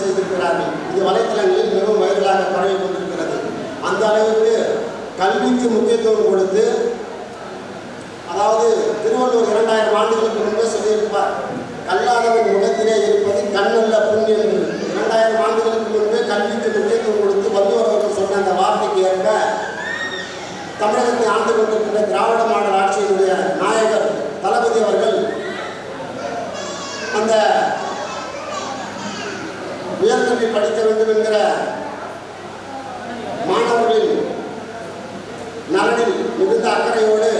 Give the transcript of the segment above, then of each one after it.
செய்திருக்கிறார்கள். இது வலைத்தளங்களில் மிகவும் வைரலாக பரவி கொண்டிருக்கிறது. அந்த அளவுக்கு கல்விக்கு முக்கியத்துவம் கொடுத்து அதாவது திருவள்ளுவர் இரண்டாயிரம் ஆண்டுகளுக்கு முன்பே சொல்லியிருப்பார் கல்லாதவன் முகத்திலே இருப்பது கண்ணல்ல புண்ணியம் என்று. இரண்டாயிரம் ஆண்டுகளுக்கு முன்பே கல்விக்கு முக்கியத்துவம் கொடுத்து வள்ளுவர் சொன்ன அந்த வார்த்தைக்கு ஏற்ப தமிழகத்தை ஆண்டு கொண்டிருக்கின்ற திராவிட மாடல் ஆட்சியினுடைய நாயகர் தளபதி அவர்கள் அந்த உயர்கல்வி படிக்க வேண்டும் என்கிற மாணவர்களின் நலனில் மிகுந்த அக்கறையோடு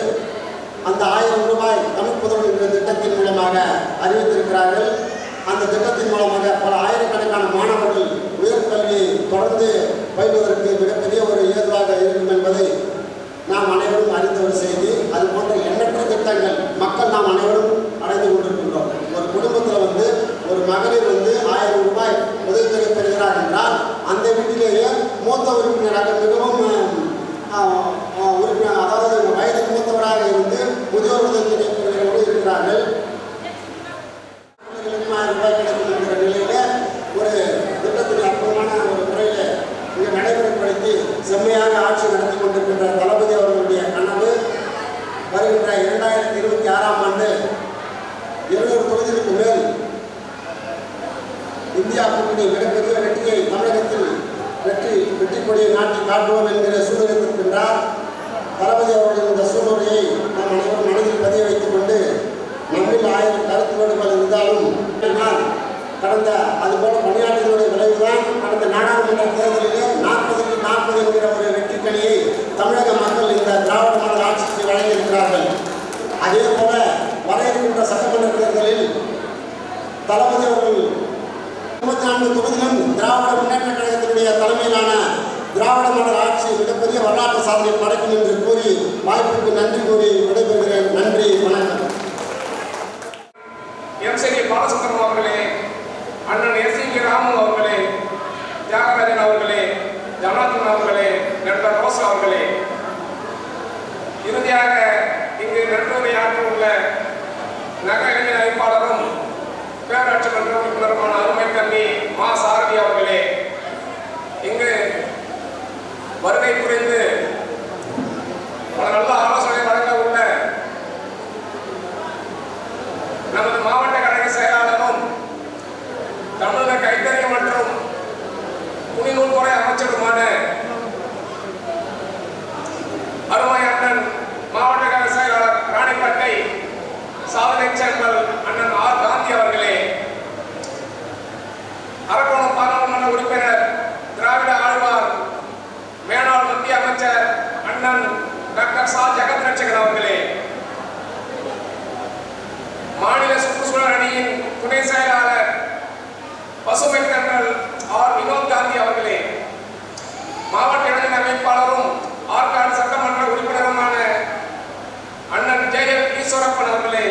அந்த ஆயிரம் ரூபாய் தமிழ் என்ற திட்டத்தின் மூலமாக அறிவித்திருக்கிறார்கள். அந்த திட்டத்தின் மூலமாக பல ஆயிரக்கணக்கான மாணவர்கள் உயர்கல்வியை தொடர்ந்து பயில்வதற்கு மிகப்பெரிய ஒரு ஏதுவாக இருக்கும் என்பதை operada கடந்த அதுபோல பணியாற்றியதுடைய விளைவுதான் கடந்த நாடாளுமன்ற தேர்தலிலே நாற்பதுக்கு நாற்பது என்கிற ஒரு வெற்றிக்கணியை தமிழக மக்கள் இந்த திராவிட மாடல் ஆட்சிக்கு வழங்கியிருக்கிறார்கள். அதே போல வர இருக்கின்ற சட்டமன்ற தேர்தலில் தளபதி அவர்கள் முப்பத்தி நான்கு தொகுதியிலும் திராவிட முன்னேற்ற கழகத்தினுடைய தலைமையிலான திராவிட மாடல் ஆட்சி மிகப்பெரிய வரலாற்று சாதனை படைக்கும் என்று கூறி வாய்ப்புக்கு நன்றி கூறி விடைபெறுகிறேன். நன்றி வணக்கம். எம் சி பாலசுந்தரம் அவர்களே அண்ணன் எஸ் சி ராமு அவர்களே தியாகராஜன் அவர்களே ஜனார்தன் அவர்களே நண்பர் ரோஸ் அவர்களே. இறுதியாக இங்கு நன்றுரையாற்ற உள்ள நக இளைஞர் அமைப்பாளரும் பேராட்சி மன்ற உறுப்பினருமான அருமை கண்ணி மா. சாரதி அவர்களே இங்கு வருகை புரிந்து பல நல்ல ஆலோசனை வழங்க உள்ள நமது மாவட்ட கழக செயலாளரும் தமிழக கைத்தறி மற்றும் துணிநூல்துறை அமைச்சருமான அருமை அண்ணன் மாவட்ட கழக செயலாளர் ராணிப்பேட்டை சாதனை சேம்பல் அண்ணன் ஆர் காந்தி அவர்களே அரக்கோணம் பாராளுமன்ற உறுப்பினர் திராவிட ஆழ்வார் மேனாள் மத்திய அமைச்சர் அண்ணன் டாக்டர் சா ஜெகத் ரட்சகன் அவர்களே மாநில சுற்றுச்சூழல் அணியின் துணை செயலாளர் பசுமை தென்றல் ஆர் வினோத் காந்தி அவர்களே மாவட்ட இளைஞர் அமைப்பாளரும் ஆற்காடு சட்டமன்ற உறுப்பினருமான அண்ணன் ஜே எல் ஈஸ்வரப்பன் அவர்களே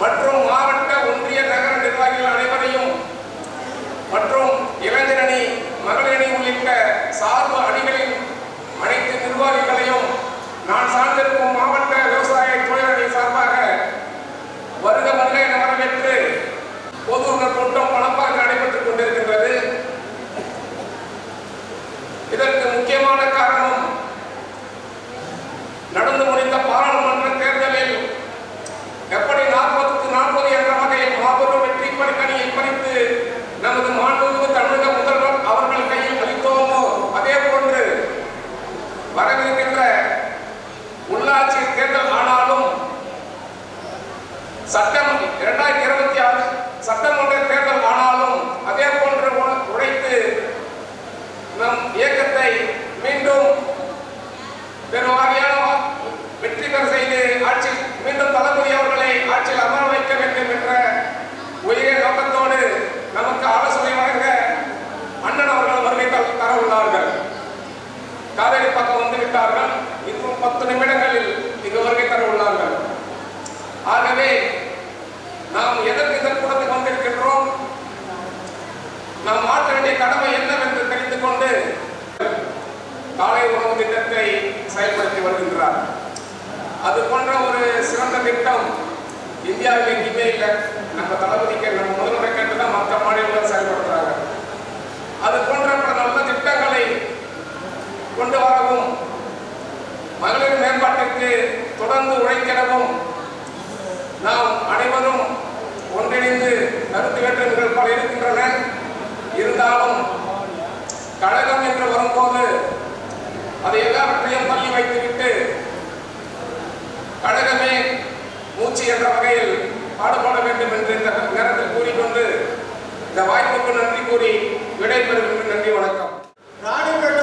மற்றும் மாவட்ட ஒன்றிய நகர நிர்வாகிகள் அனைவரையும் மற்றும் இளைஞரணி மகளிரணி உள்ளிட்ட சார்பு அணிகளின் அனைத்து நிர்வாகிகளையும் நான் சார்ந்திருக்கும் மாவட்ட விவசாய தொழிலணி சார்பாக வருக வருக என வரவேற்று பொது உணர் கூட்டம் பணப்பாக நடைபெற்றுக் கொண்டிருக்கின்றது இதற்கு முக்கியமான காரணம் நடந்து முடிந்த பாராளுமன்ற தேர்தலில் எப்படி நாற்பதுக்கு நாற்பது என்ற வகையில் மாபெரும் வெற்றி பரிக்கணியை பறித்து நமது மாண்புமிகு தமிழக முதல்வர் அவர்கள் கையில் அளித்தோமோ அதே போன்று வரவிருக்கின்ற உள்ளாட்சி தேர்தல் ஆனாலும் சட்டம் இரண்டாயிரத்தி இருபத்தி ஆறு சட்டமன்ற தேர்தல் ஆனாலும் அதே போன்று உழைத்து நம் இயக்கத்தை மீண்டும் பெருவாரியான வெற்றி பெற செய்து ஆட்சி மீண்டும் தளபதி அவர்களை ஆட்சியில் அமர வைக்க வேண்டும் என்ற உயரிய நோக்கத்தோடு நமக்கு ஆலோசனை வழங்க அண்ணன் அவர்கள் வருகை தர- தர உள்ளார்கள் காவேரி பக்கம் வந்து விட்டார்கள். இன்னும் பத்து நிமிடங்களில் இங்கு வருகை தர உள்ளார்கள் ஆகவே நாம் எதற்கு இந்த கூடத்துக்கு வந்திருக்கின்றோம் நாம் மாற்ற வேண்டிய கடமை என்னவென்று தெரிந்து கொண்டு காலை உணவு திட்டத்தை செயல்படுத்தி வருகின்றார். அது போன்ற ஒரு சிறந்த திட்டம் இந்தியாவில் எங்கேயுமே இல்லை. நம்ம தளபதிக்கு நம்ம முதல்வரை கேட்டு தான் மற்ற மாநிலங்கள் செயல்படுத்துறாங்க. அது போன்ற பல நல்ல திட்டங்களை கொண்டு வரவும் மகளிர் மேம்பாட்டுக்கு தொடர்ந்து உழைக்கிறவும் கருத்து வேற்றுமைகள் பல இருக்கின்றன இருந்தாலும் கழகம் என்று வரும்போது அதை எல்லாவற்றையும் தள்ளி வைத்துவிட்டு கழகமே மூச்சு என்ற வகையில் பாடுபட வேண்டும் என்று இந்த நேரத்தில் கூறிக்கொண்டு இந்த வாய்ப்புக்கு நன்றி கூறி விடைபெறும் என்று நன்றி வணக்கம். ராணிப்பேட்டை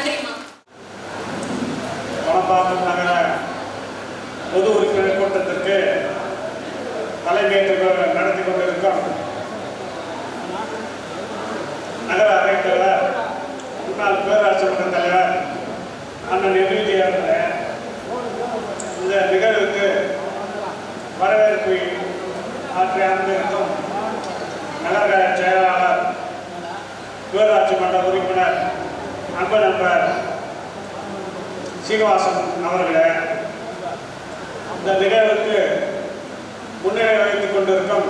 நன்றிம்மா அன்பு நண்பர் சீனிவாசன் அவர்களை இந்த நிகழ்வுக்கு முன்னிலை வைத்துக் கொண்டிருக்கும்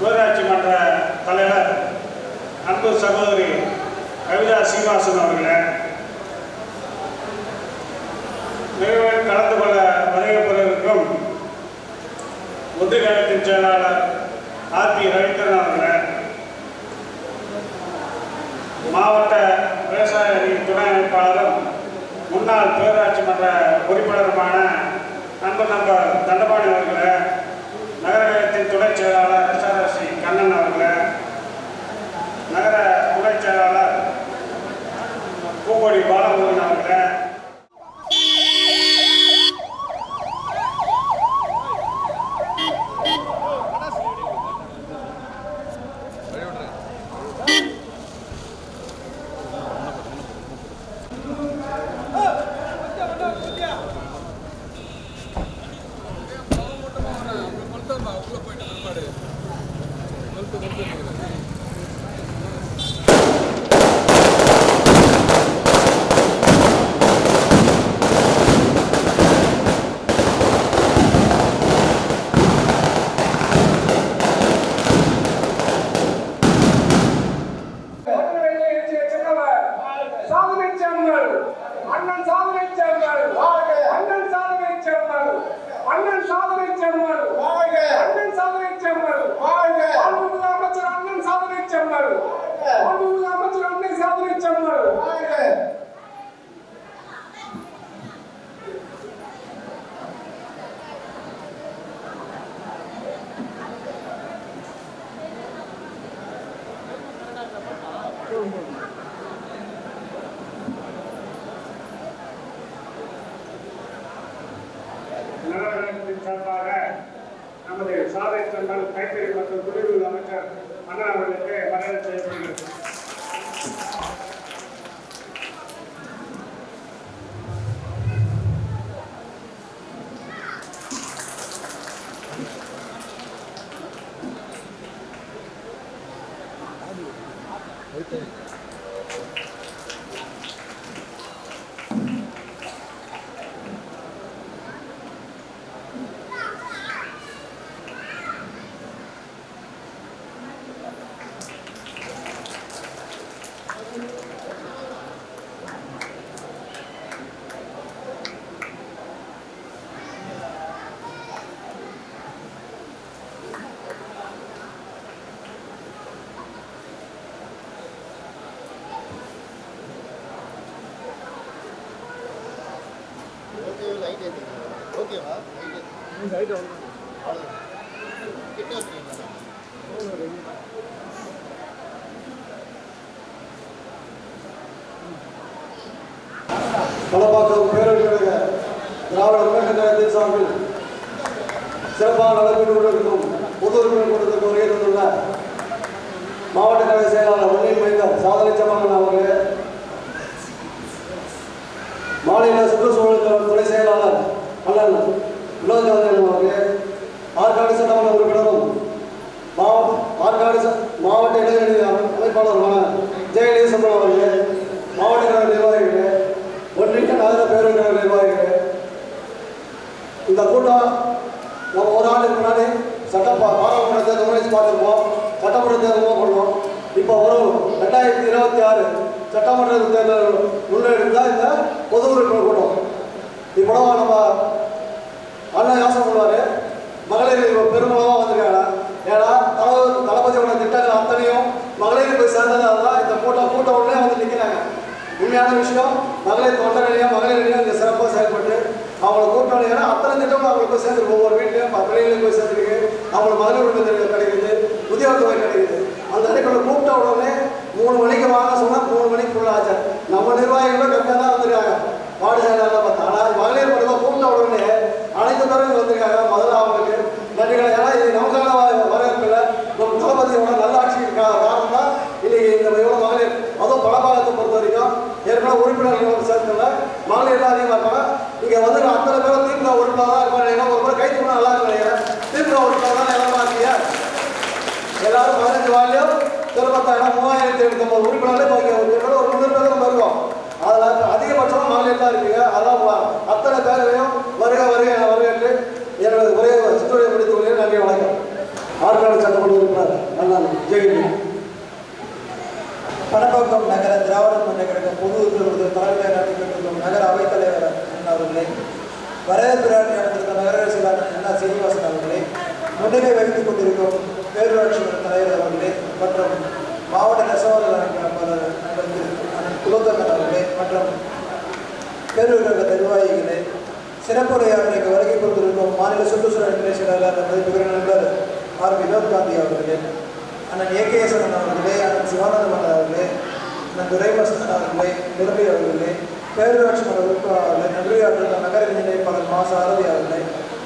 ஊராட்சி மன்ற தலைவர் அன்பு சகோதரி கவிதா சீனிவாசன் அவர்களை நிகழ்வில் கலந்து கொள்ள வருகப்பெறிருக்கும் ஒன்றியத்தின் செயலாளர் ஆர் பி ரவீந்திரன் அவர்களை மாவட்ட விவசாய துணை அமைப்பாளரும் முன்னாள் பேராட்சி மன்ற உறுப்பினருமான நண்பர் நண்பர் தண்டபாணி அவர்களை நகரத்தின் துணைச் செயலாளர் எஸ்ஆர்எஸ்சி கண்ணன் அவர்களை நகர துணை செயலாளர் பூங்கோடி பாலமுருகன் அவர்களை சார்பாக நமது சாலை தொண்டல் கைத்தறி மற்றும் குடிநீர் அமைச்சர் அண்ணா அவர்களுக்கு மரியாதை செய்யப்படுகிறது ஓகேவா? கிட்ட வச்சுக்கீங்களா மலப்பாக்கம் பேரவைக்கழக திராவிட முன்னேற்ற கழகத்தின் சார்பில் சிறப்பாக நலப்பீடு கொண்டிருக்கும் பொது உறுப்பினர் கூட்டத்திற்கு வருகை தந்துள்ள மாவட்ட கழக செயலாளர் வன்னியின் மைந்தர் சாதனை சமரன் அவர்களே மாநில சுற்றுச்சூழல் துறை செயலாளர் அண்ணன் வினோத்காந்தன் அவர்களே ஆற்காடு சட்டமன்ற உறுப்பினரும் மாவட்ட ஆற்காடு மாவட்ட இளைஞரணி அமை- அமைப்பாளருமான ஜெயலலிசம்பரம் அவர்களே மாவட்ட கழக நிர்வாகிகளே ஒன்றிய நகர பேரவை கழக நிர்வாகிகளே இந்த கூட்டம் நம்ம ஒரு ஆண்டுக்கு முன்னாடி சட்ட பா- பாராளுமன்ற தேர்தல் முறை பார்த்துருப்போம். சட்டமன்ற தேர்தலும் பண்ணுவோம் இப்போ வரும் ரெண்டாயிரத்தி இருபத்தி ஆறு சட்டமன்ற தேர்தல் முன்னெடுத்து தான் இந்த பொது உறுப்பினர் கூட்டம். இப்போ நம்ம அண்ணன் யோசனை பண்ணுவார் மகளிர் பெருமளவாக வந்திருக்காங்க ஏன்னா தளபதி தளபதியோட திட்டங்கள் அத்தனையும் மகளிர் போய் சேர்ந்ததால தான் இந்த கூட்டம் கூட்ட உடனே வந்து நிற்கிறாங்க உண்மையான விஷயம் மகளிர் தொண்டர்களையும் மகளிர் இங்கே சிறப்பாக செயல்பட்டு அவங்கள கூட்டணி ஏன்னா அத்தனை திட்டங்களும் அவங்களுக்கு போய் சேர்ந்துருக்கு. ஒவ்வொரு வீட்லையும் வெளியிலையும் போய் சேர்ந்துருக்கு. அவங்களுக்கு மகளிர் உரிமை கிடைக்குது உத்தியோக தொகை கிடைக்குது. அந்த அடிப்படையில் கூப்பிட்ட உடனே மூணு மணிக்கு வாங்க சொன்னால் மூணு மணிக்கு ஃபுல்லாக ஆச்சு. நம்ம நிர்வாகிகளும் கரெக்டாக தான் வந்திருக்காங்க. வார்டு செயலாளர் பார்த்தா ஆனால் மகளிர் மட்டும் கூப்பிட்ட உடனே அனைத்து பேரும் வந்திருக்காங்க முதல்ல அவங்களுக்கு நன்றிகள் ஏன்னா இது நமக்கான வ- வரவேற்பு இல்லை நம்ம தளபதியோட நல்லாட்சிக்கு கா- காரணம் தான் இன்னைக்கு இந்த இவ்வளோ மகளிர் அதுவும் பலபாகத்தை பொறுத்த வரைக்கும் ஏற்கனவே உறுப்பினர்கள் சேர்த்துல மகளிர் எல்லாம் அதிகமாக இருப்பாங்க இங்கே வந்து அத்தனை பேரும் திமுக உறுப்பினர் தான் இருப்பாங்க ஏன்னா ஒரு பேர் கை தூணா நல்லா இருக்கு நினைக்கிறேன் திமுக உறுப்பினர் தான் எல்லாமே இருக்கீங்க எல்லாரும் பதினஞ்சு வாரியம் திருப்பத்தாயிரம் மூவாயிரத்தி எழுநூத்தி உறுப்பினர்களே பாக்கி கிட்டத்தட்ட ஒரு முந்நூறு பேர் நம்ம இருக்கோம் அதில் அதிகபட்சமாக மகளிர் தான் இருக்கீங்க அதான் வ- அத்தனை பேரையும் வருக வருக என வரவேற்று என்னோட ஒரே சிற்றுரை முடித்து கொள்கிறேன் நன்றி வணக்கம் ஆற்காடு சட்டமன்ற உறுப்பினர் அண்ணன் ஜெயந்தி பணப்பாக்கம் நகர திராவிட முன்னேற்ற கழக பொது உறுப்பினர் தலைமையாக நடத்திக்கொண்டிருக்கும் நகர அவைத்தலைவர் அண்ணா அவர்களே வரவேற்புராணி நடந்திருக்க நகர செயலாளர் அண்ணா சீனிவாசன் அவர்களே முன்னிலை வகித்துக் கொண்டிருக்கும் பேரூராட்சி தலைவர் அவர்களே மற்றும் மாவட்ட நெசவாளர் குலோத்தமன் அவர்களே மற்றும் பேரூரக நிர்வாகிகளே நிர்வாகிகளே சிறப்புரையாற்றுக்கு வருகை கொடுத்திருக்கும் மாநில சுற்றுச்சூழல் துறை செயலாளர் மதிப்புகிற நண்பர் ஆர். வினோத் காந்தி அவர்களே அண்ணன் ஏகேசன் அவர்களே அண்ணன் சிவானந்தமன் அவர்களே அண்ணன் துரைவாசன் அவர்களே நிரம்பி அவர்களே பேரூராட்சி மன்ற உறுப்பினர்களே நன்றியாற்றுள்ள நகர இணைப்பாளர் மா சாரதி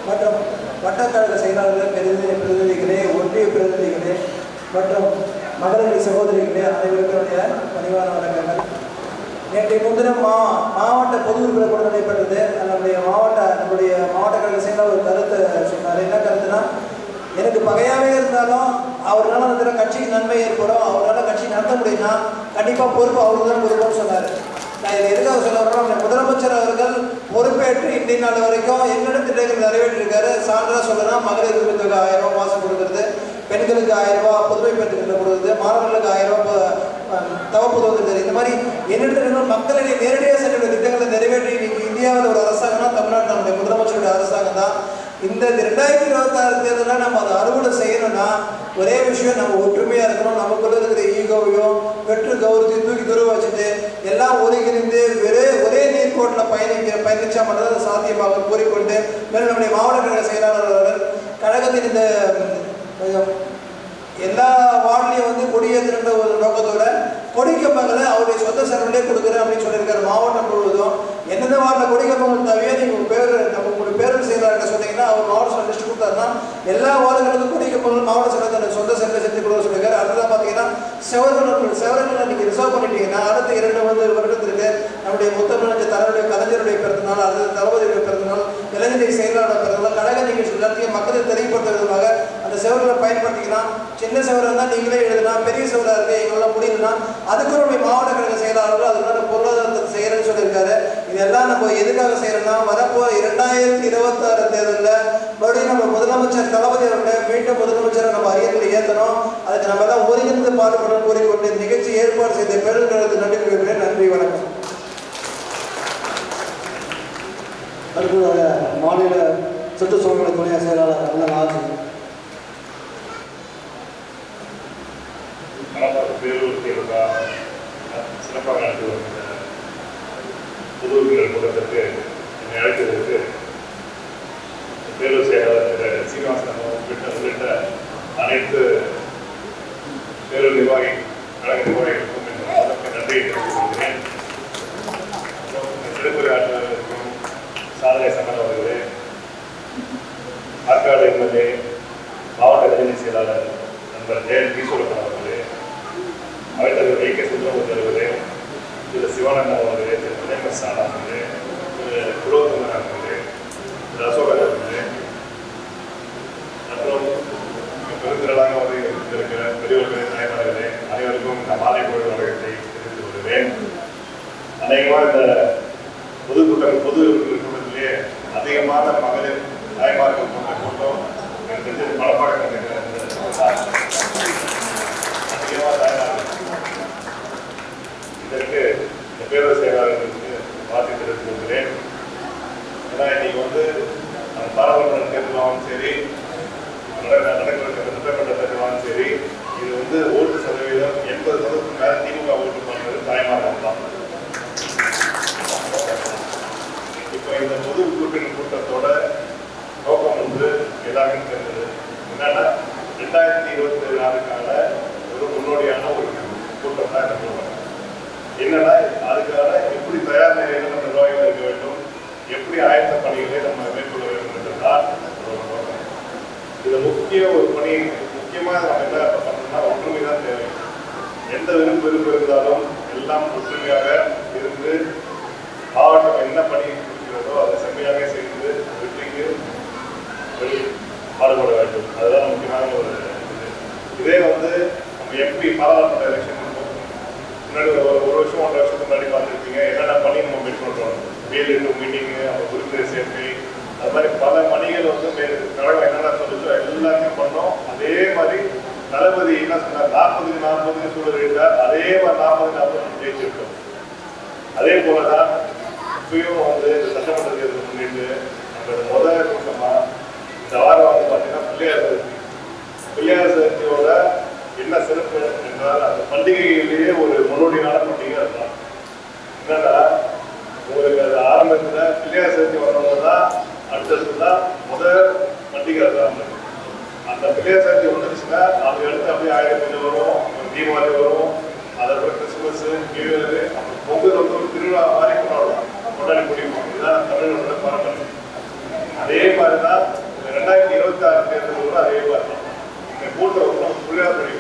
மற்றும் வட்டக்கழக செயலாளர்கள் பிரதிநிதி பிரதிநிதிகளே ஒன்றிய பிரதிநிதிகளே மற்றும் மகளிர் சகோதரிகளே அனைவருக்கும் பணிவான வணக்கங்கள் நேற்றைய முன்தினம் மா மாவட்ட பொது உறுப்பினர் கூட நடைபெற்றது நம்முடைய மாவட்ட நம்முடைய மாவட்ட கழக செயலாளர் ஒரு கருத்தை சொன்னார் என்ன கருத்துனா எனக்கு பகையாகவே இருந்தாலும் அவரால் இருக்கிற கட்சிக்கு நன்மை ஏற்படும் அவரால் கட்சி நடத்த முடியும்னா கண்டிப்பாக பொறுப்பு அவருக்கு தான் பொறுப்புன்னு சொன்னார் நான் இதை எதுக்காக சொல்ல வரேன்னா, முதலமைச்சர் அவர்கள் பொறுப்பேற்று இன்றைய நாள் வரைக்கும் என்னென்ன திட்டங்கள் நிறைவேற்றிருக்காரு? சான்றாக சொல்லலாம் மகளிர் உரிமை ஆயிரம் ரூபாய் மாதம் கொடுக்குறது பெண்களுக்கு ஆயிரம் ரூபாய் புதுமை பெண் திட்டம் கொடுக்குறது மாணவர்களுக்கு ஆயிரம் ரூபாய் ப- இந்த மாதிரி என்னென்ன திட்டங்கள் மக்களிடையே நேரடியாக சென்ற திட்டங்களை நிறைவேற்றி இன்னைக்கு இந்தியாவில் ஒரு அரசாங்கம்னா தமிழ்நாடு நம்முடைய முதலமைச்சருடைய அரசாங்கம் தான் இந்த ரெண்டாயிரத்தி இருபத்தாறு தேர்தலில் நம்ம அதை அறுவடை செய்யணும்னா ஒரே விஷயம் நம்ம ஒற்றுமையாக இருக்கணும். நமக்குள்ள இருக்கிற ஈகோவையும் வெற்று கௌரவத்தையும் தூக்கி துருவ வச்சுட்டு எல்லாம் ஒருங்கிணைந்து ஒரே ஒரே நீர்கோட்டில் பயணிக்க பயணிச்சா மட்டும் அது சாத்தியமாக கூறிக்கொண்டு மேலும் நம்முடைய மாவட்ட கழக செயலாளர் கழகத்தின் இந்த எல்லா வார்டிலையும் வந்து கொடியேற்றுன்ற ஒரு நோக்கத்தோட கொடிக்கம்பங்களை அவருடைய சொந்த செலவுலேயே கொடுக்குறேன் அப்படின்னு சொல்லியிருக்காரு. மாவட்டம் முழுவதும் எந்தெந்த வாரில் கொடிக்கம்பங்கள் தவிர நீங்கள் பேர் நம்ம உங்களுடைய பேரூர் செயலாளர்கிட்ட சொன்னீங்கன்னா அவர் மாவட்ட லிஸ்ட் கொடுத்தாருன்னா எல்லா வார்டுகளுக்கும் கொடிக்கப்பங்கள் மாவட்ட செலவு தன்னுடைய சொந்த செலவு செஞ்சு கொடுக்க சொல்லியிருக்காரு. அடுத்ததான் பார்த்தீங்கன்னா செவர்கள் செவர்கள் நீங்கள் ரிசர்வ் பண்ணிட்டீங்கன்னா அடுத்த இரண்டு வந்து வருடத்திற்கு நம்முடைய முத்தமிழஞ்ச தலைவருடைய கலைஞருடைய பிறந்தநாள் அல்லது தளபதியுடைய பிறந்தநாள் இளைஞர் செயலாளர் பிறந்தநாள் கழக நிகழ்ச்சி எல்லாத்தையும் மக்களுக்கு தெரியும் செவர்களை பயன்படுத்திக்கலாம் சின்ன செவராக இருந்தால் நீங்களே எழுதலாம் பெரிய செவராக இருக்கு எங்களால் முடியலன்னா அதுக்கு நம்ம மாவட்ட கழக செயலாளர்கள் அதுக்கான பொருளாதாரத்தை செய்கிறேன்னு சொல்லியிருக்காரு. இதெல்லாம் நம்ம எதுக்காக செய்யறோம்னா வரப்போ இரண்டாயிரத்தி இருபத்தாறு தேர்தலில் மறுபடியும் நம்ம முதலமைச்சர் தளபதி அவர்களை மீண்டும் முதலமைச்சரை நம்ம அரியத்தில் ஏற்றணும் அதுக்கு நம்ம எல்லாம் ஒருங்கிணைந்து பாடுபடணும் கூறிக்கொண்டு நிகழ்ச்சி ஏற்பாடு செய்த பெருநிலத்து நன்றி கூறுகிறேன் நன்றி வணக்கம். அடுத்ததாக மாநில சுற்றுச்சூழல் துணை செயலாளர் அண்ணன் ஆசிரியர் மணப்பாறை பேரூர் தேர்தலா சிறப்பாக நடத்தி வருகின்ற புது உறுப்பினர் கூட்டத்திற்கு என்னை அழைத்ததற்கு பேரூர் செயலாளர் திரு சீனிவாசன் உள்ளிட்ட உள்ளிட்ட அனைத்து பேரூர் நிர்வாகி கழக நிர்வாகிகளுக்கும் என் அதற்கு நன்றியை தெரிவித்துக் கொள்கிறேன் திருப்பதி ஆட்சியாளருக்கும் சாதனை சங்கர் அவர்களே ஆற்காடு எம்எல்ஏ மாவட்ட ரஜினி செயலாளர் நண்பர் ஜெயன் ஈஸ்வரப்பன் அவர்களே அவைத்தலைவர் ஐ கே சுந்தரமூர்த்தி அவர்களே திரு சிவானந்தம் அவர்களே திரு பிரேமர் சாலா அவர்களே திரு புரோத்தமன் அவர்களே திரு அசோகன் அவர்களே மற்றும் இங்கு பெருந்திரளாக வந்து இருக்கிற பெரியவர்களே தாய்மார்களே அனைவருக்கும் இந்த மாலை பொழுது வழக்கத்தை தெரிவித்துக் கொள்கிறேன் அநேகமாக இந்த பொதுக்கூட்டம் பொது உறுப்பினர் கூட்டத்திலே அதிகமான மகளிர் தாய்மார்கள் கொண்ட கூட்டம் எனக்கு தெரிஞ்சது பலப்பாக அதிகமாக தாய்மார்கள் இதற்கு பேரவை செயலாளர்களுக்கு வாழ்த்து தெரிவித்துக் கொள்கிறேன் ஏன்னா இன்னைக்கு வந்து பாராளுமன்ற தேர்தலாகவும் சரி நடக்க நடக்கிற சட்டமன்ற தேர்தலாகவும் சரி இது வந்து ஓட்டு சதவீதம் எண்பது சதவீதத்துக்கு மேல திமுக ஓட்டு பண்ணுறது தாய்மார்கள் தான் இப்போ இந்த பொது கூட்டணி கூட்டத்தோட நோக்கம் வந்து எல்லாருக்கும் தெரிஞ்சது. என்னன்னா ரெண்டாயிரத்தி இருபத்தி நாலுக்கான ஒரு முன்னோடியான ஒரு கூட்டம் தான் இந்த என்னன்னா அதுக்காக எப்படி தயார் நிலையில் நம்ம நிர்வாகிகள் இருக்க வேண்டும்? எப்படி ஆயத்த பணிகளை நம்ம மேற்கொள்ள வேண்டும் என்றுதான் ஒரு இது முக்கிய ஒரு பணி முக்கியமாக நம்ம என்ன பண்ணணும்னா ஒற்றுமை தான் தேவை. எந்த விருப்பம் விருப்பம் இருந்தாலும் எல்லாம் ஒற்றுமையாக இருந்து மாவட்டம் என்ன பணி இருக்கிறதோ அதை செம்மையாக செய்து வெற்றிக்கு பாடுபட வேண்டும். அதுதான் முக்கியமான ஒரு இது. இதே வந்து நம்ம எம்பி பாராளுமன்ற எலெக்ஷன் முன்னாடி ஒரு ஒரு வருஷம் ஒன்றரை வருஷத்துக்கு முன்னாடி பார்த்துருப்பீங்க. என்னென்ன பண்ணி நம்ம பண்ணுறோம் மேலே இன்னும் மீட்டிங்கு அப்புறம் குறிப்பிட்ட சேர்க்கை அது மாதிரி பல மணிகள் வந்து மே- கழகம் என்னென்ன சொல்லுச்சோ எல்லாத்தையும் பண்ணோம். அதே மாதிரி தளபதி என்ன சொன்னார்? நாற்பதுக்கு நாற்பதுக்கு சூழல் இருந்தார் அதே மாதிரி நாற்பது நாற்பது ஜெயிச்சிருக்கோம். அதே போலதான் இப்பயும் வந்து இந்த சட்டமன்ற தேர்தல் முன்னிட்டு நம்ம முதல் கூட்டமாக இந்த வாரம் வந்து பார்த்தீங்கன்னா பிள்ளையார் சதுர்த்தி. பிள்ளையார் சதுர்த்தியோட என்ன சிறப்பு? என்றால் அந்த பண்டிகையிலேயே ஒரு முன்னோடியான பண்டிகை இருக்கலாம் என்னன்னா உங்களுக்கு அது ஆரம்பத்துல பிள்ளையார் சதுர்த்தி வரவங்க தான் அடுத்தது தான் முதல் பண்டிகை தான் அந்த பிள்ளையார் சதுர்த்தி வந்துருச்சுன்னா அது எடுத்து அப்படியே ஆயிரம் பூஜை வரும் தீபாவளி வரும் அதுக்கப்புறம் கிறிஸ்துமஸ் நியூ இயர் அப்புறம் பொங்கல் வந்து ஒரு திருவிழா மாதிரி கொண்டாடுவோம் கொண்டாடி முடியும் இதுதான் தமிழர்களோட பாரம்பரியம். அதே மாதிரி தான் ரெண்டாயிரத்தி இருபத்தி ஆறு தேர்தல் கூட அதே மாதிரி தான் இந்த கூட்டம் வந்து நம்ம பிள்ளையார் சொல்லி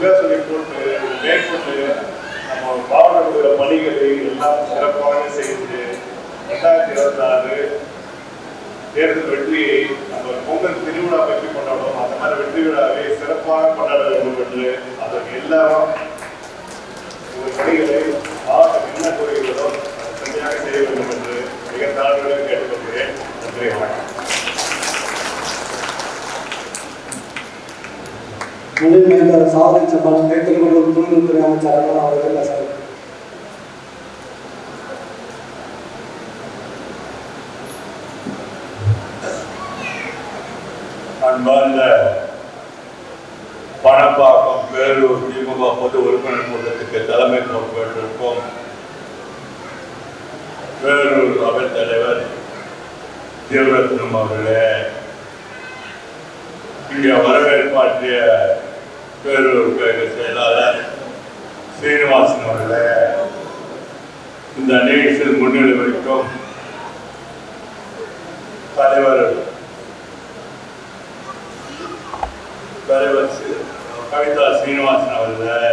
சொல்லி போட்டு மேற்கொண்டு நம்ம மாவட்டத்தில் பணிகளை எல்லாம் சிறப்பாக செய்து ரெண்டாயிரத்தி இருபத்தி ஆறு தேர்தல் வெற்றியை நம்ம பொங்கல் திருவிழா எப்படி கொண்டாடுவோம். அந்த மாதிரி வெற்றி விழாவை சிறப்பாக கொண்டாட வேண்டும் என்று அதற்கு எல்லாரும் பணிகளை மாவட்டம் என்ன கூறுகிறதோ அதை செம்மையாக செய்ய வேண்டும் என்று மிக தாழ்வுடன் கேட்டுக்கொள்கிறேன். நன்றி வணக்கம். முதல் மேம்பர் சாதனை சம்பளம் கைத்தறிகள் தொழில்துறை அமைச்சர் அண்ணன் அவர்கள் சார். அன்பார்ந்த பணப்பாக்கம் பேரூர் திமுக பொது உறுப்பினர் கூட்டத்துக்கு தலைமை பொறுப்பேற்றிருக்கும் பேரூர் அவைத் தலைவர் ஜீவரத்னம் அவர்களே இங்கே வரவேற்பாற்றிய பேரூர் கழக செயலாளர் சீனிவாசன் அவர்களே இந்த நிகழ்ச்சியில் முன்னிலை வைக்கும் தலைவர் தலைவர் கவிதா சீனிவாசன் அவர்களே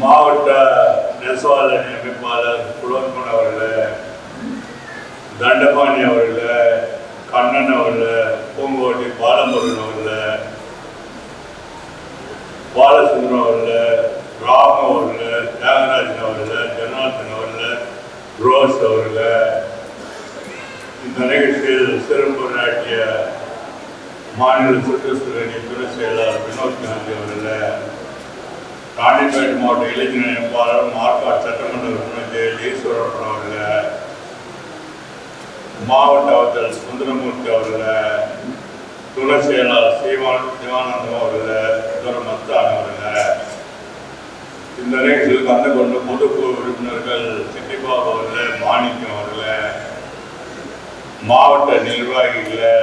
மாவட்ட நெசவாளர் அமைப்பாளர் குலோத்மன் அவர்களே தண்டபாணி அவர்களை கண்ணன் அவர்களே பூங்கோட்டி பாலமுருகன் அவர்களே பாலசுந்தரம் அவர்களே ராம அவர்களே தியாகராஜன் அவர்களே ஜனார்தன் அவர்களே ரோஸ் அவர்களே இந்த நிகழ்ச்சியில் சிறப்புரையாற்றிய மாநில சுற்றுச்சூழல் துறை செயலாளர் வினோத் காந்தி அவர்களே ராணிப்பேட்டை மாவட்ட இளைஞர் அமைப்பாளர் மார்க்காட் சட்டமன்ற உறுப்பினர் ஜெயல் ஈஸ்வரப்பன் அவர்கள் மாவட்ட ஆட்சியர் சுந்தரமூர்த்தி அவர்களை துணை செயலாளர் சீவான் சிவானந்தம் அவர்களே துரை மத்தான் இந்த நிகழ்ச்சியில் கலந்து கொண்ட பொதுக்குழு உறுப்பினர்கள் சிட்டிபாபு அவர்களை மாணிக்கம் அவர்களை மாவட்ட நிர்வாகிகளை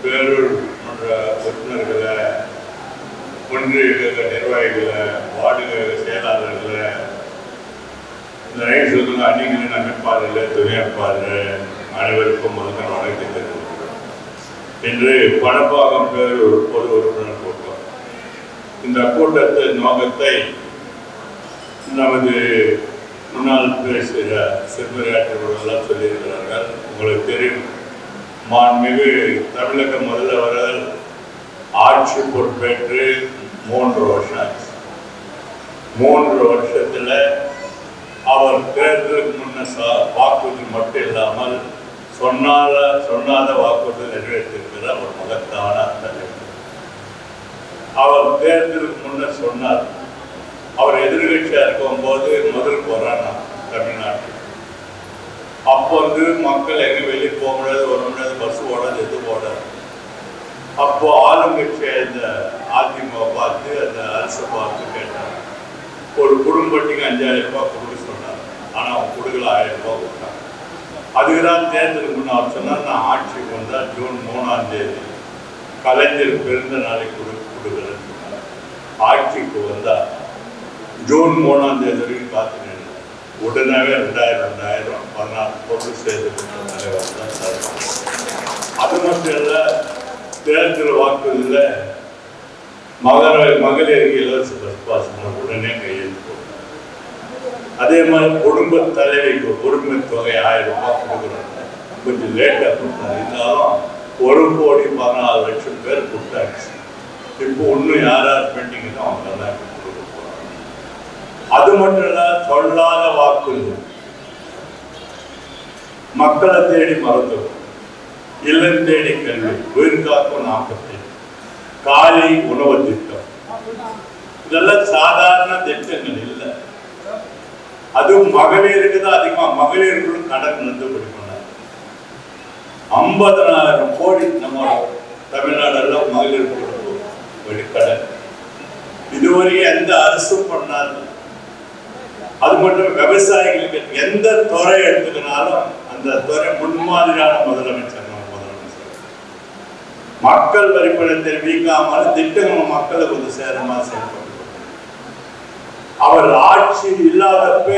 பேரூர் மன்ற உறுப்பினர்களை ஒன்றிய கழக நிர்வாகிகளை வார்டு கழக செயலாளர்களை நிகழ்ச்சியில் அணிகளின் அமைப்பாளர்களே துணை அனைவருக்கும் முதல்ல வணக்கத்தை தெரிவிக்கிறோம் இன்று பேர் ஒரு பொது உறுப்பினர் கூட்டம் இந்த கூட்டத்தின் நோக்கத்தை நமது முன்னாள் பேசுகிற செம்மறியாற்றவர்களெல்லாம் சொல்லியிருக்கிறார்கள் உங்களுக்கு தெரியும் மாண்புமிகு தமிழக முதல்வர்கள் ஆட்சி பொறுப்பேற்று மூன்று வருஷம் ஆச்சு மூன்று வருஷத்தில் அவர் தேர்தலுக்கு முன்ன வாக்குறுதி மட்டும் இல்லாமல் சொன்னால சொன்னாத வாக்குறுதி நிறைவேற்றிருக்கிற ஒரு மகத்தான தலைவர். அவர் தேர்தலுக்கு முன்ன சொன்னார் அவர் எதிர்கட்சியா இருக்கும்போது முதல் போறானா தமிழ்நாட்டில் அப்போ வந்து மக்கள் எங்க வெளியே போக முடியாது வர முடியாது பஸ் ஓடாது எது ஓடாது. அப்போ ஆளுங்கட்சியை இந்த அதிமுக பார்த்து அந்த அரசை பார்த்து கேட்டாங்க. ஒரு குடும்பத்துக்கு அஞ்சாயிரம் ரூபாய் கொடுக்க ஆனால் அவன் கொடுக்கல ஆயிரம் ரூபா கொடுத்தான் அதுக்கு தான் தேர்தலுக்கு முன்ன அவர் சொன்னார் நான் ஆட்சிக்கு வந்தால் ஜூன் மூணாம் தேதி கலைஞர் பிறந்த நாளைக்கு கொடு கொடுக்குறேன்னு சொன்னார். ஆட்சிக்கு வந்தா ஜூன் மூணாம் தேதி வரைக்கும் காத்து உடனே ரெண்டாயிரம் ரெண்டாயிரம் பதினாறு பொருள் சேர்த்து தலைவர் தான் அது மட்டும் இல்லை தேர்தல் வாக்குறுதியில் மகர மகளிருக்கு இலவச பஸ் பாஸ் உடனே கையில் அதே மாதிரி குடும்ப தலைவிக்கு உரிமை தொகை ஆயிரம் ரூபாய் கொடுக்குறாங்க. கொஞ்சம் லேட்டாக கொடுத்தாங்க. இருந்தாலும் ஒரு கோடி பதினாலு லட்சம் பேர் கொடுத்தாச்சு. இப்போ இன்னும் யார் யார் தான் அவங்க எல்லாம் கொடுக்க அது மட்டும் இல்ல சொல்லாத வாக்குறுதி மக்களை தேடி மருத்துவம். இல்லம் தேடி கல்வி. உயிர் காக்கும் நாற்பத்தி காலை உணவு திட்டம். இதெல்லாம் சாதாரண திட்டங்கள் இல்லை. அதுவும் மகளிருக்கு தான் அதிகமா. மகளிர்களும் கடன் வந்து பண்ணார் ஐம்பதனாயிரம் கோடி நம்ம தமிழ்நாடுல மகளிர் வெளிக்கடன் இதுவரையும் எந்த அரசும் பண்ணாது. அது மட்டும் விவசாயிகளுக்கு எந்த துறை எடுத்துக்கினாலும் அந்த துறை முன்மாதிரியான முதலமைச்சர் நம்ம முதலமைச்சர். மக்கள் வரிப்பணத்தை வீக்காமல் திட்டங்கள் மக்களை கொஞ்சம் சேரமா செயல்பட்டு அவர் ஆட்சி இல்லாதப்ப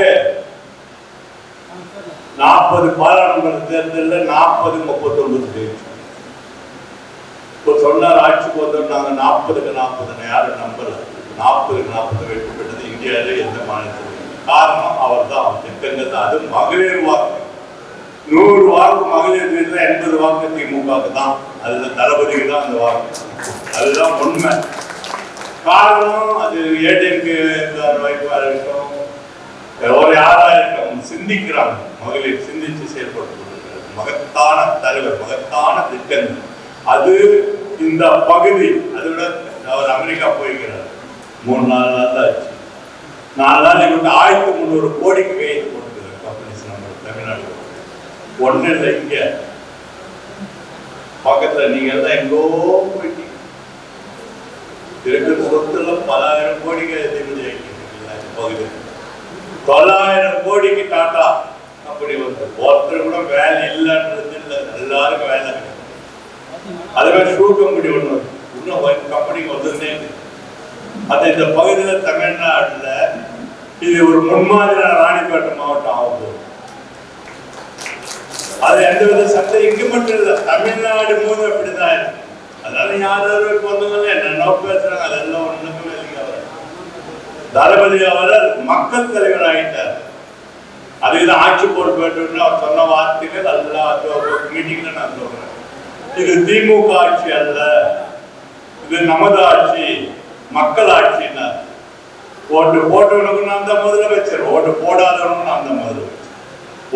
நாற்பது பாராளுமன்ற தேர்தலில் நாற்பது முப்பத்தி ஒன்பது ஜெயிச்சோம் இப்போ சொன்னார் ஆட்சிக்கு வந்தோம் நாற்பதுக்கு நாற்பதுன்னு யாரும் நம்பல. நாற்பதுக்கு நாற்பது வெற்றி பெற்றது இந்தியாவிலே எந்த மாநிலத்தில் காரணம் அவர் தான் அவர் திட்டங்கள் அது மகளிர் வாக்கு. நூறு வாக்கு மகளிர் வீட்டில் எண்பது வாக்கு திமுக தான். அதுல தளபதிக்கு தான் அந்த வாக்கு. அதுதான் உண்மை. காரணம் அது ஏடிஎம்கு வாய்ப்பாக இருக்கட்டும். ஒரு யாரா இருக்கட்டும். சிந்திக்கிறாங்க. மகளிர் சிந்திச்சு செயல்பட்டு மகத்தான தலைவர் மகத்தான திட்டங்கள். அது இந்த பகுதி அதோட விட அவர் அமெரிக்கா போய்கிறார் மூணு நாலு நாள் தான் ஆச்சு நாலு நாள் இவங்க ஆயிரத்தி முந்நூறு கோடிக்கு கையில் போட்டுக்கிறார் கம்பெனிஸ் நம்ம தமிழ்நாடு ஒன்றும் இல்லை இங்க. பக்கத்துல நீங்க தான் எங்கோ போயிட்டு இருக்கிற சொத்துல பலாயிரம் கோடிக்கு தெரிஞ்சு பகுதி தொள்ளாயிரம் கோடிக்கு டாட்டா அப்படி வந்து. ஒருத்தர் கூட வேலை இல்லைன்றது இல்லை எல்லாருக்கும் வேலை இருக்கு. அதுவே ஷூ கம்பெனி ஒன்று இன்னும் கம்பெனிக்கு வந்துருந்தே அது இந்த பகுதியில் தமிழ்நாட்டில் இது ஒரு முன்மாதிரியான ராணிப்பேட்டை மாவட்டம் ஆகும் அது எந்த வித சட்டம் இங்கு மட்டும் இல்லை தமிழ்நாடு மூணு அப்படிதான் இருக்கு. அதனால யாரும் பொண்ணுங்கள என்னென்ன பேசுறாங்க அதெல்லாம் ஒண்ணுமே இல்லைங்க அவர் தளபதி அவர் மக்கள் தலைவர் ஆகிட்டார் அதுக்குதான் ஆட்சி பொறுப்பேற்றுன்னு அவர் சொன்ன வார்த்தைகள் நல்லா மீட்டிங்ல நான் சொல்றேன் இது திமுக ஆட்சி அல்ல இது நமது ஆட்சி மக்கள் ஆட்சின்னா ஓட்டு போட்டவனுக்கு நான் தான் முதலமைச்சர் ஓட்டு போடாதவனுக்கு நான் தான் முதலமைச்சர்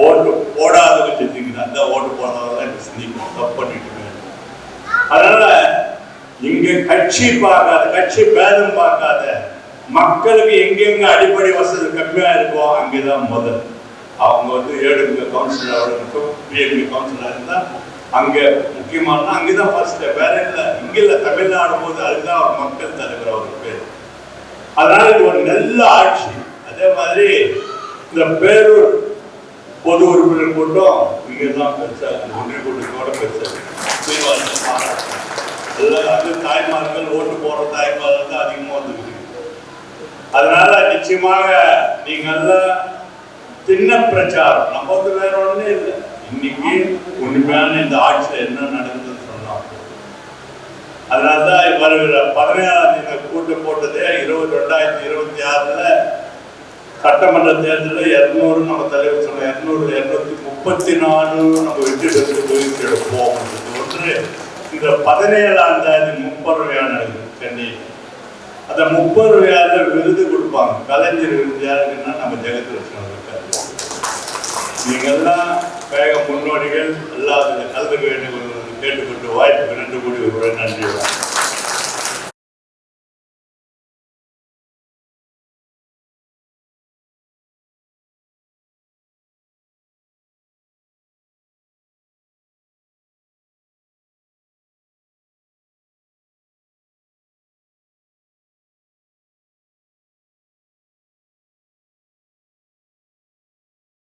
ஓட்டு போடாதவன் சிந்திக்கணும் அந்த ஓட்டு போடாதவங்க இப்ப சிந்திக்கணும் தப்பு பண்ணிட்டு இருக்காங்க. அதனால இங்க கட்சி பார்க்காத கட்சி பேதம் பார்க்காத மக்களுக்கு எங்கெங்க அடிப்படை வசதி கம்மியா இருக்கோ அங்கேதான் முதல். அவங்க வந்து ஏழுங்க கவுன்சிலர் இருக்கும் பிஎம்கி கவுன்சிலர் இருந்தா அங்க முக்கியமான அங்கதான் ஃபர்ஸ்ட் வேற இல்லை இங்க இல்ல தமிழ்நாடு போது அதுதான் அவர் மக்கள் தலைவர் அவர் பேர். அதனால இது ஒரு நல்ல ஆட்சி. அதே மாதிரி இந்த பேரூர் பொது உறுப்பினர் கூட்டம் இங்க தான் பெருசா ஒன்றிய கூட்டத்தோட பெருசா எல்லாம் வந்து தாய்மார்கள் ஓட்டு போற தாய்மார்கள் தான் அதிகமா வந்துருக்கு அதனால நிச்சயமாக நீங்க சின்ன பிரச்சாரம் நம்ம வந்து வேற ஒண்ணும் இல்லை. இன்னைக்கு உண்மையான இந்த ஆட்சியில் என்ன நடந்ததுன்னு சொன்னோம் அதனாலதான் வருகிற பதினேழாம் தேதி கூட்டு போட்டதே இருபது ரெண்டாயிரத்தி இருபத்தி ஆறுல சட்டமன்ற தேர்தலில் இருநூறு நம்ம தலைவர் சொன்ன இருநூறு இரநூத்தி முப்பத்தி நாலு நம்ம வெற்றி பெற்று போயிட்டு எடுப்போம் ஒன்று. இந்த பதினேழாம் தேதி முப்பருவையான சென்னை. அந்த முப்பருவையால விருது கொடுப்பாங்க. கலைஞர் விருது யாருக்குன்னா நம்ம ஜெகத்ரட்சணம் இருக்காரு வேக முன்னோடிகள் எல்லா கலந்துக்க வேண்டிய கேட்டுக்கொண்டு வாய்ப்புக்கு நன்றி கூடி ஒரு நன்றி.